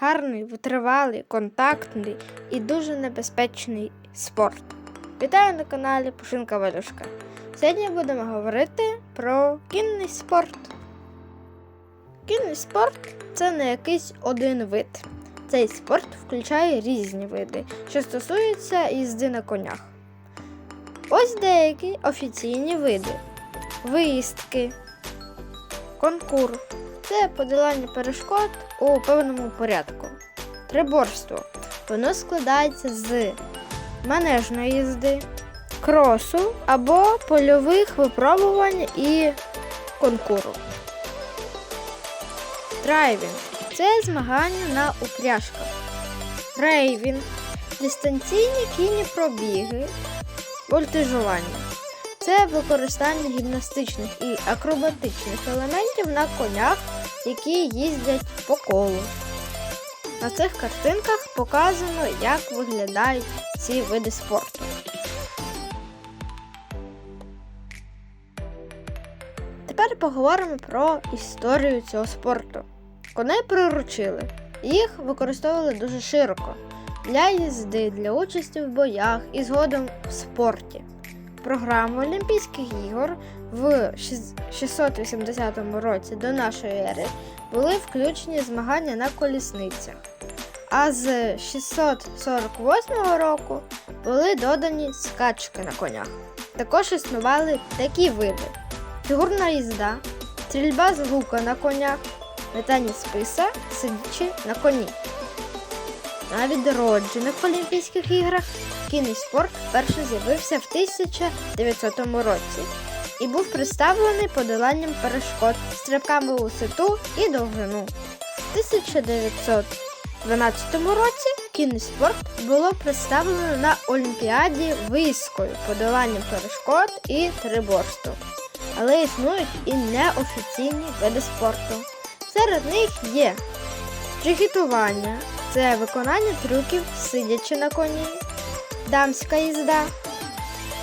гарний, витривалий, контактний і дуже небезпечний спорт. Вітаю на каналі Пушинка Валюшка. Сьогодні будемо говорити про кінний спорт. Кінний спорт це не якийсь один вид. Цей спорт включає різні види, що стосуються їзди на конях. Ось деякі офіційні види: виїздки, конкур це подолання перешкод у певному порядку. Триборство. Воно складається з манежної їзди, кросу або польових випробувань і конкуру. Драйвінг це змагання на упряжках. Рейвінг дистанційні кінні пробіги, вольтижування. Це використання гімнастичних і акробатичних елементів на конях, які їздять по колу. На цих картинках показано, як виглядають ці види спорту. Тепер поговоримо про історію цього спорту. Коней приручили. Їх використовували дуже широко для їзди, для участі в боях і згодом в спорті. Програму Олімпійських ігор в 680 році до нашої ери були включені змагання на колісницях. А з 648 року були додані скачки на конях. Також існували такі види: фігурна їзда, стрільба з лука на конях, метання списа, сидячи на коні. На відроджених Олімпійських іграх кінний спорт вперше з'явився в 1900 році і був представлений подоланням перешкод, стрибками у висоту і довжину. В 1912 році кінний спорт було представлено на Олімпіаді виїздкою, подоланням перешкод і триборством. Але існують і неофіційні види спорту. Серед них є джигітування це виконання трюків, сидячи на коні, дамська їзда,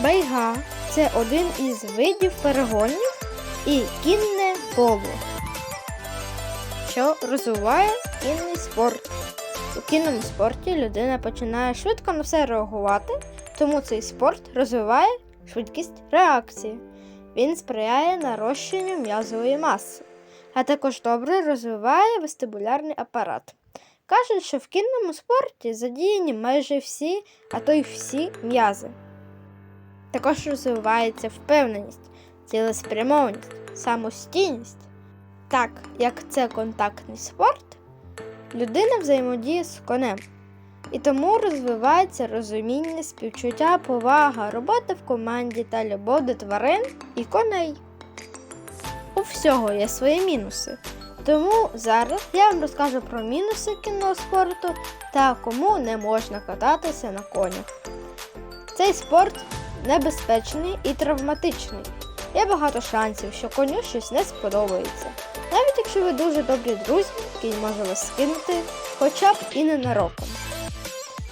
байга це один із видів перегонів і кінне поло, що розвиває кінний спорт. У кінному спорті людина починає швидко на все реагувати, тому цей спорт розвиває швидкість реакції. Він сприяє нарощенню м'язової маси, а також добре розвиває вестибулярний апарат. Кажуть, що в кінному спорті задіяні майже всі, а то й всі м'язи. Також розвивається впевненість, цілеспрямованість, самостійність. Так як це контактний спорт, людина взаємодіє з конем. І тому розвивається розуміння, співчуття, повага, робота в команді та любов до тварин і коней. У всього є свої мінуси. Тому зараз я вам розкажу про мінуси кінного спорту та кому не можна кататися на конях. Цей спорт небезпечний і травматичний. Є багато шансів, що коню щось не сподобається. Навіть якщо ви дуже добрі друзі, кінь може вас скинути хоча б і ненароком.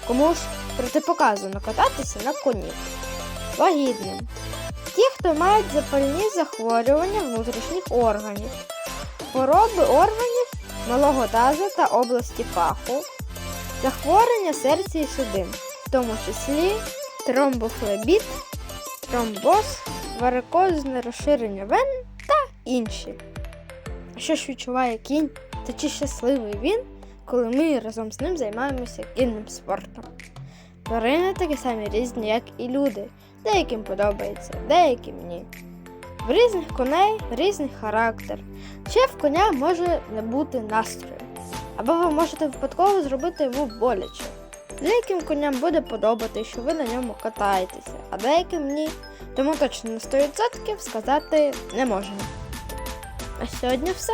Кому ж протипоказано кататися на коні? Вагітним. Ті, хто мають запальні захворювання внутрішніх органів, хвороби органів малого тазу та області паху, захворювання серця і судин, в тому числі тромбофлебіт, тромбоз, варикозне розширення вен та інші. Що ж відчуває кінь та чи щасливий він, коли ми разом з ним займаємося кінним спортом? Тварини такі самі різні, як і люди. Деяким подобається, деяким ні. В різних коней різний характер. Ще в коня може не бути настрою. Або ви можете випадково зробити йому боляче. Деяким коням буде подобати, що ви на ньому катаєтеся, а деяким ні. Тому точно на 100% сказати не можна. А сьогодні все.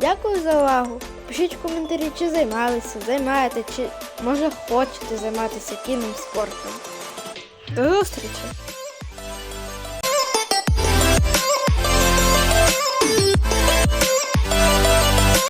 Дякую за увагу. Пишіть в коментарі, чи займалися, займаєте, чи може хочете займатися кінним спортом. До зустрічі!